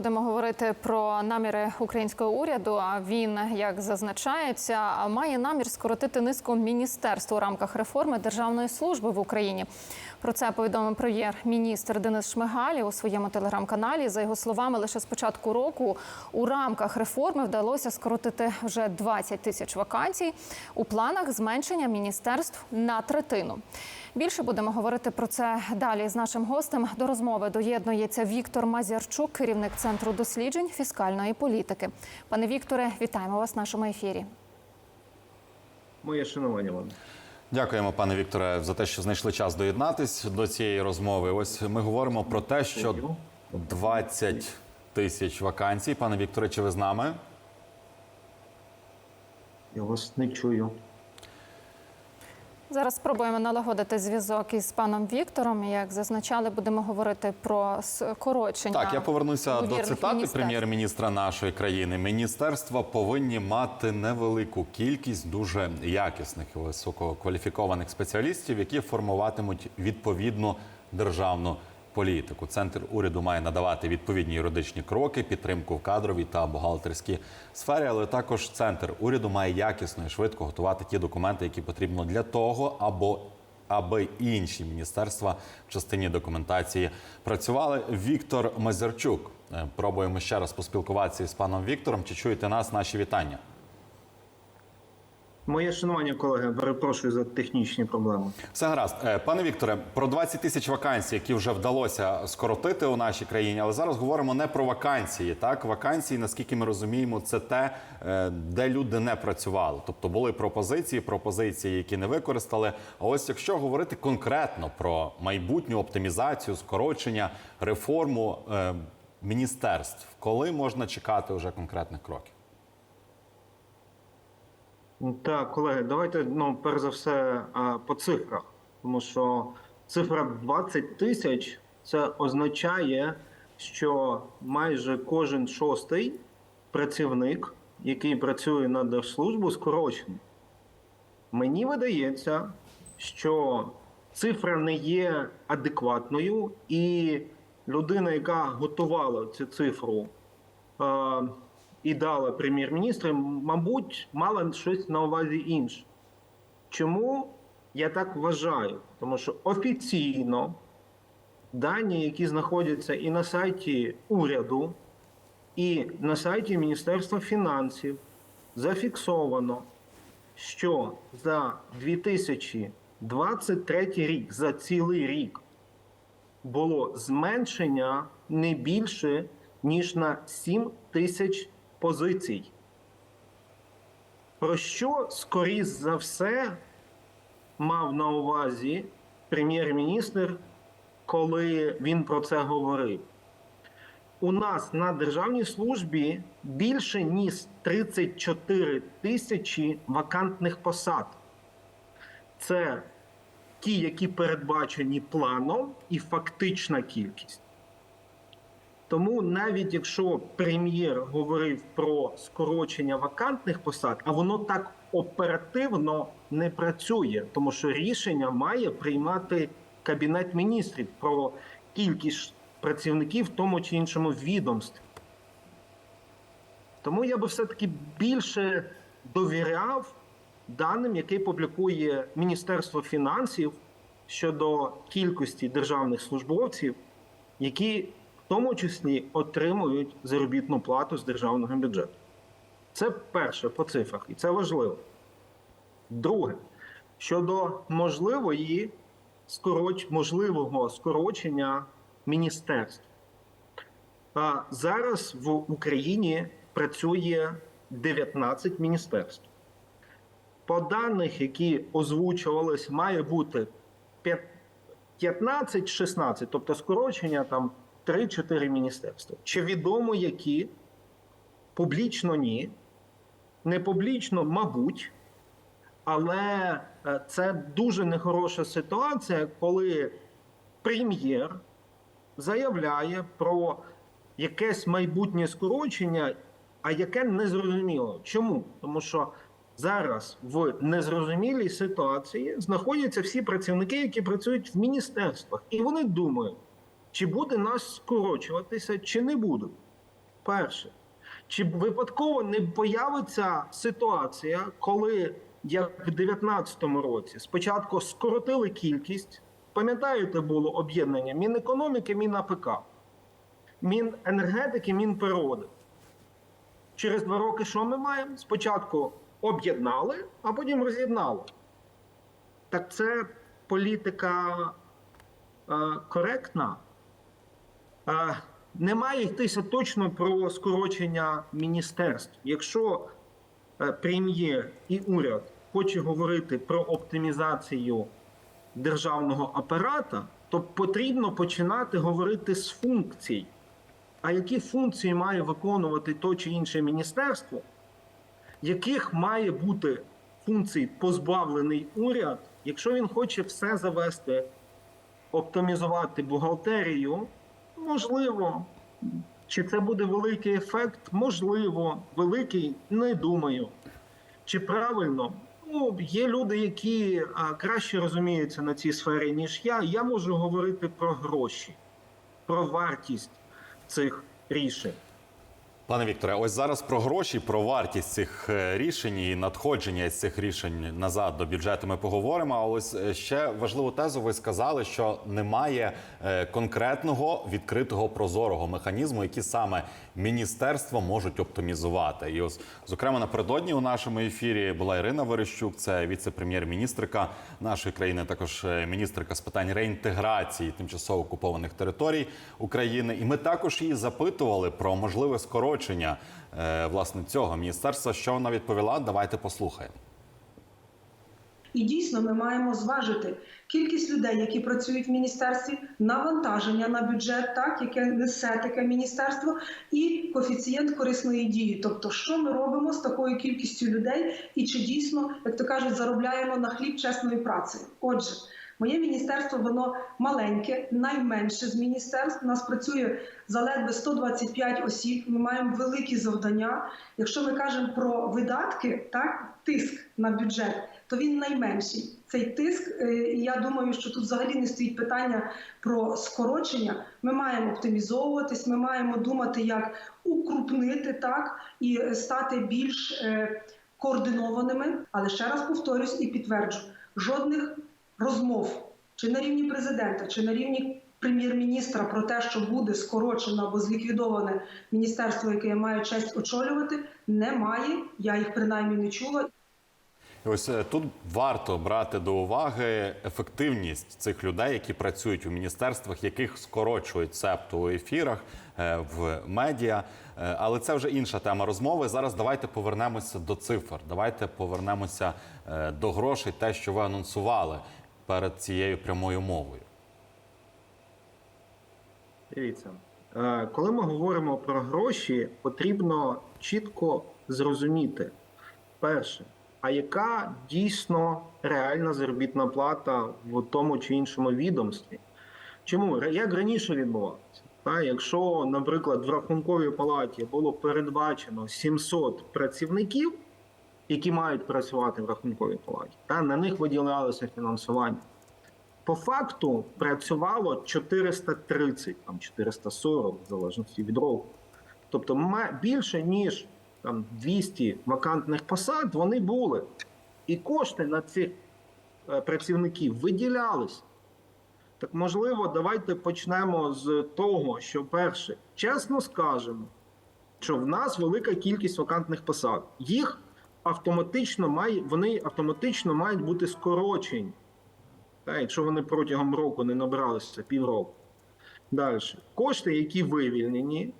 будемо говорити про наміри українського уряду. А він, як зазначається, має намір скоротити низку міністерств у рамках реформи державної служби в Україні. Про це повідомив прем'єр-міністр Денис Шмигаль у своєму телеграм-каналі. За його словами, лише з початку року у рамках реформи вдалося скоротити вже 20 тисяч вакансій. У планах зменшення міністерств на третину. Більше будемо говорити про це далі з нашим гостем. До розмови доєднується Віктор Мазярчук, керівник центру досліджень фіскальної політики. Пане Вікторе, вітаємо вас в нашому ефірі. Моє шанування вам. Дякуємо, пане Вікторе, за те, що знайшли час доєднатись до цієї розмови. Ось ми говоримо про те, що 20 тисяч вакансій. Пане Вікторе, чи ви з нами? Я вас не чую. Зараз спробуємо налагодити зв'язок із паном Віктором. Як зазначали, будемо говорити про скорочення. Так, я повернуся до цитати прем'єр-міністра нашої країни. Міністерства повинні мати невелику кількість дуже якісних і висококваліфікованих спеціалістів, які формуватимуть відповідну державну політику. Центр уряду має надавати відповідні юридичні кроки, підтримку в кадровій та бухгалтерській сфері, але також центр уряду має якісно і швидко готувати ті документи, які потрібно для того, або аби інші міністерства в частині документації працювали. Віктор Мазерчук. Е, Пробуємо ще раз поспілкуватися з паном Віктором. Чи чуєте нас? Наші вітання? Моє шанування, колеги, перепрошую за технічні проблеми. Все гаразд, Е, пане Вікторе, про 20 тисяч вакансій, які вже вдалося скоротити у нашій країні, але зараз говоримо не про вакансії. Так, вакансії, наскільки ми розуміємо, це те, е, де люди не працювали. Тобто були пропозиції, пропозиції, які не використали. А ось якщо говорити конкретно про майбутню оптимізацію, скорочення, реформу е, міністерств, коли можна чекати вже конкретних кроків? Так, колеги, давайте ну, перш за все по цифрах, тому що цифра 20 тисяч це означає, що майже кожен шостий працівник, який працює на держслужбу, скорочений. Мені видається, що цифра не є адекватною, і людина, яка готувала цю цифру, е, і дала прем'єр-міністру, мабуть, мала щось на увазі інше. Чому я так вважаю? Тому що офіційно дані, які знаходяться і на сайті уряду, і на сайті Міністерства фінансів, зафіксовано, що за 2023 рік, за цілий рік, було зменшення не більше, ніж на 7 тисяч позицій. Про що, скоріш за все, мав на увазі прем'єр-міністр, коли він про це говорив? У нас на державній службі більше ніж 34 тисячі вакантних посад. Це ті, які передбачені планом, і фактична кількість. Тому навіть якщо прем'єр говорив про скорочення вакантних посад, а воно так оперативно не працює, тому що рішення має приймати кабінет міністрів про кількість працівників в тому чи іншому відомстві. Тому я би все-таки більше довіряв даним, які публікує Міністерство фінансів щодо кількості державних службовців, які тому числі отримують заробітну плату з державного бюджету. Це перше по цифрах, і це важливо. Друге, щодо можливої скороч... можливого скорочення міністерств. А зараз в Україні працює 19 міністерств. По даних, які озвучувались, має бути 15-16, тобто скорочення там 3-4 міністерства. Чи відомо які? Публічно ні. Не публічно, мабуть. Але е, це дуже нехороша ситуація, коли прем'єр заявляє про якесь майбутнє скорочення, а яке незрозуміло. Чому? Тому що зараз в незрозумілій ситуації знаходяться всі працівники, які працюють в міністерствах, і вони думають, чи буде нас скорочуватися, чи не буде. перше. Чи випадково не появиться ситуація, коли, як в 2019 році, спочатку скоротили кількість, пам'ятаєте, було об'єднання Мінекономіки, МінАПК, Міненергетики, Мінприроди. Через два роки що ми маємо? Спочатку об'єднали, а потім роз'єднали. Так це політика е, коректна. Е, не має йтися точно про скорочення міністерств. Якщо е, прем'єр і уряд хоче говорити про оптимізацію державного апарата, то потрібно починати говорити з функцій. А які функції має виконувати то чи інше міністерство, яких має бути функцій позбавлений уряд, якщо він хоче все завести, оптимізувати бухгалтерію, можливо. Чи це буде великий ефект? Можливо, великий, не думаю. Чи правильно? Ну, є люди, які краще розуміються на цій сфері, ніж я. Я можу говорити про гроші, про вартість цих рішень. Пане Вікторе, ось зараз про гроші, про вартість цих е, рішень і надходження з цих рішень назад до бюджету ми поговоримо. А ось е, ще важливу тезу ви сказали, що немає е, конкретного відкритого прозорого механізму, які саме міністерства можуть оптимізувати. І ось, зокрема, напередодні у нашому ефірі була Ірина Верещук, це віце-прем'єр-міністрика нашої країни, також міністрика з питань реінтеграції тимчасово окупованих територій України. І ми також її запитували про можливе скорочення е, власне цього міністерства. Що вона відповіла? Давайте послухаємо. І дійсно ми маємо зважити кількість людей, які працюють в міністерстві, навантаження на бюджет, так яке несе таке міністерство, і коефіцієнт корисної дії. Тобто, що ми робимо з такою кількістю людей, і чи дійсно, як то кажуть, заробляємо на хліб чесною працею. Отже. Моє міністерство воно маленьке, найменше з міністерств. У нас працює заледве 125 осіб. Ми маємо великі завдання. Якщо ми кажемо про видатки, так тиск на бюджет, то він найменший. Цей тиск, е, і я думаю, що тут взагалі не стоїть питання про скорочення. Ми маємо оптимізовуватись, ми маємо думати, як укрупнити так і стати більш е, координованими. Але ще раз повторюсь і підтверджу: жодних розмов чи на рівні президента, чи на рівні прем'єр-міністра про те, що буде скорочено або зліквідоване міністерство, яке я маю честь очолювати, немає. Я їх принаймні не чула. Ось е, тут варто брати до уваги ефективність цих людей, які працюють у міністерствах, яких скорочують цебто у ефірах е, в медіа. Е, Але це вже інша тема розмови. Зараз давайте повернемося до цифр. Давайте повернемося до грошей, те, що ви анонсували перед цією прямою мовою. Дивіться, е, коли ми говоримо про гроші, потрібно чітко зрозуміти перше, а яка дійсно реальна заробітна плата в тому чи іншому відомстві? Чому як раніше відбувалося? Та, якщо, наприклад, в рахунковій палаті було передбачено 700 працівників, які мають працювати в рахунковій палаті, та на них виділялося фінансування. По факту працювало 430, там 440, в залежності від року. Тобто більше ніж там 200 вакантних посад вони були. І кошти на цих е, працівників виділялись. Так можливо, давайте почнемо з того, що перше, чесно скажемо, що в нас велика кількість вакантних посад. Їх автоматично має, вони автоматично мають бути скорочені. Та, якщо вони протягом року не набралися півроку. Далі. Кошти, які вивільнені,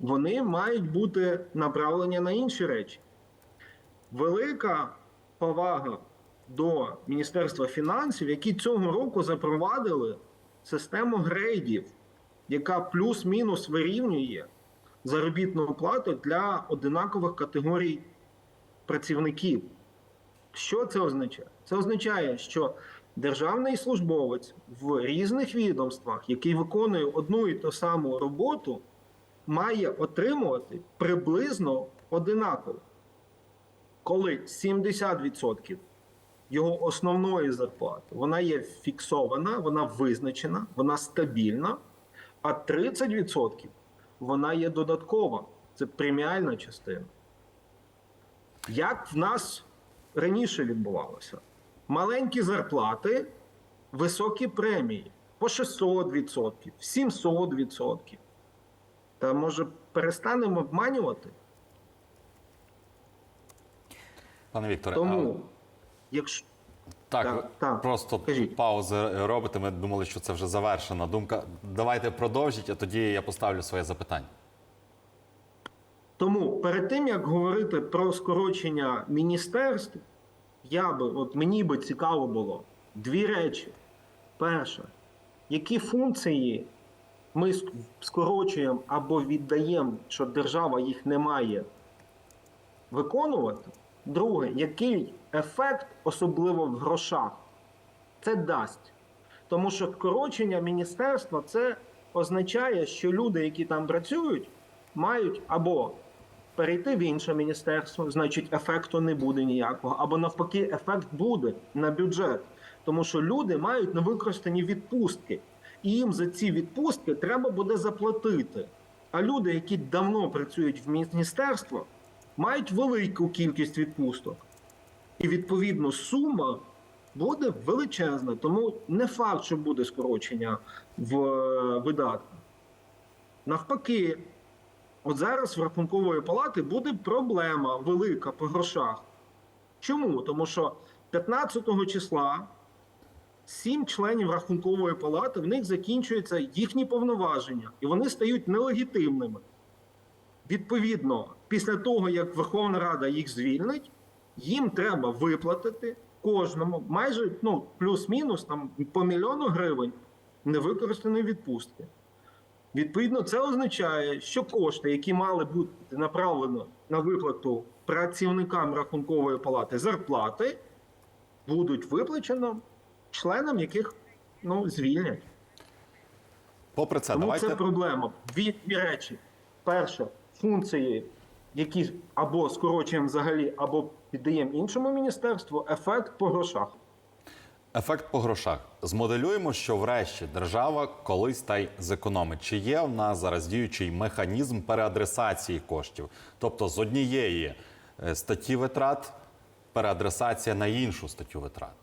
вони мають бути направлені на інші речі. Велика повага до Міністерства фінансів, які цього року запровадили систему грейдів, яка плюс-мінус вирівнює заробітну плату для одинакових категорій працівників. Що це означає? Це означає, що державний службовець в різних відомствах, який виконує одну і ту саму роботу, має отримувати приблизно одинаково. Коли 70% його основної зарплати вона є фіксована, вона визначена, вона стабільна, а 30% вона є додаткова. це преміальна частина. Як в нас раніше відбувалося? Маленькі зарплати, високі премії по 600%, 700%. Та може перестанемо обманювати? Пане Вікторе, Тому, якщо Так, так. просто Кажіть. паузи робите. Ми думали, що це вже завершена думка. Давайте продовжіть, а тоді я поставлю своє запитання. Тому перед тим як говорити про скорочення міністерств, я би от мені би цікаво було дві речі. Перше, які функції ми скорочуємо або віддаємо, що держава їх не має виконувати. Друге, який ефект, особливо в грошах, це дасть. Тому що скорочення міністерства це означає, що люди, які там працюють, мають або перейти в інше міністерство, значить ефекту не буде ніякого, або навпаки, ефект буде на бюджет. Тому що люди мають невикористані відпустки, і їм за ці відпустки треба буде заплатити. А люди, які давно працюють в міністерство, мають велику кількість відпусток. І відповідно сума буде величезна. Тому не факт, що буде скорочення в е, видатках. Навпаки, от зараз в рахункової палати буде проблема велика по грошах. Чому? Тому що 15 числа сім членів рахункової палати в них закінчуються їхні повноваження, і вони стають нелегітимними. Відповідно, після того, як Верховна Рада їх звільнить, їм треба виплатити кожному майже ну, плюс-мінус там, по мільйону гривень невикористаної відпустки. Відповідно, це означає, що кошти, які мали бути направлені на виплату працівникам рахункової палати зарплати, будуть виплачені членам, яких ну, звільнять. Попри це, Тому давайте це проблема. Дві, дві речі. Перше, функції, які або скорочуємо взагалі, або піддаємо іншому міністерству, ефект по грошах. Ефект по грошах. Змоделюємо, що врешті держава колись та й зекономить. Чи є в нас зараз діючий механізм переадресації коштів? Тобто з однієї е, статті витрат переадресація на іншу статтю витрат.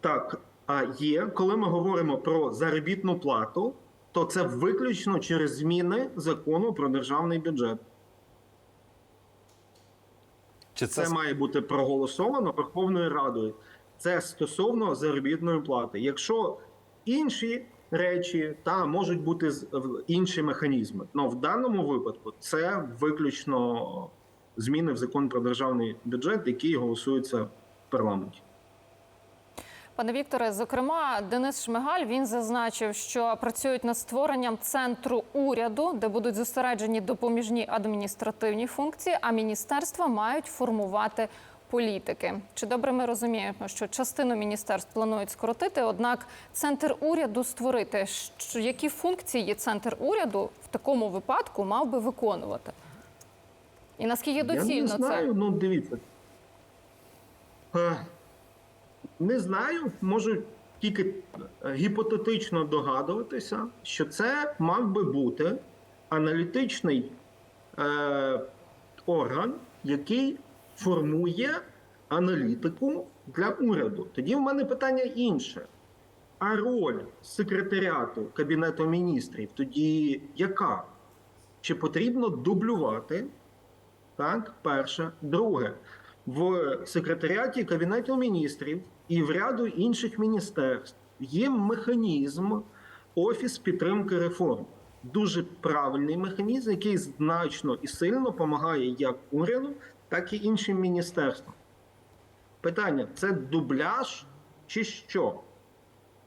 Так, а є, коли ми говоримо про заробітну плату, то це виключно через зміни закону про державний бюджет. Чи це, Це має бути проголосовано Верховною Радою. Це стосовно заробітної плати. Якщо інші речі та можуть бути з- інші механізми, але в даному випадку це виключно зміни в закон про державний бюджет, який голосується в парламенті. Пане Вікторе, зокрема, Денис Шмигаль він зазначив, що працюють над створенням центру уряду, де будуть зосереджені допоміжні адміністративні функції, а міністерства мають формувати політики. Чи добре ми розуміємо, що частину міністерств планують скоротити? Однак центр уряду створити. Що які функції центр уряду в такому випадку мав би виконувати? І наскільки Я доцільно не це? ну дивіться. Не знаю, можу тільки е, гіпотетично догадуватися, що це мав би бути аналітичний е, орган, який формує аналітику для уряду. Тоді в мене питання інше. А роль секретаріату Кабінету міністрів тоді яка? Чи потрібно дублювати так, перше. Друге, в секретаріаті Кабінету міністрів і в ряду інших міністерств є механізм Офіс підтримки реформ. Дуже правильний механізм, який значно і сильно допомагає як уряду, так і іншим міністерствам. Питання: це дубляж чи що?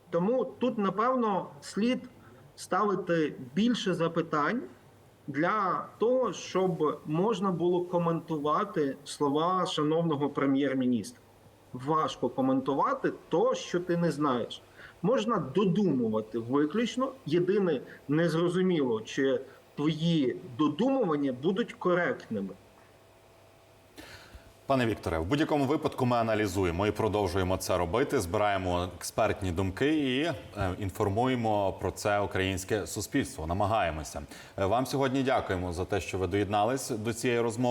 Тому тут, напевно, слід ставити більше запитань для того, щоб можна було коментувати слова шановного прем'єр-міністра. Важко коментувати то, що ти не знаєш. Можна додумувати виключно. Єдине незрозуміло, чи твої додумування будуть коректними. Пане Вікторе, в будь-якому випадку ми аналізуємо і продовжуємо це робити. Збираємо експертні думки і е, інформуємо про це українське суспільство. Намагаємося. Е, Вам сьогодні дякуємо за те, що ви доєднались до цієї розмови.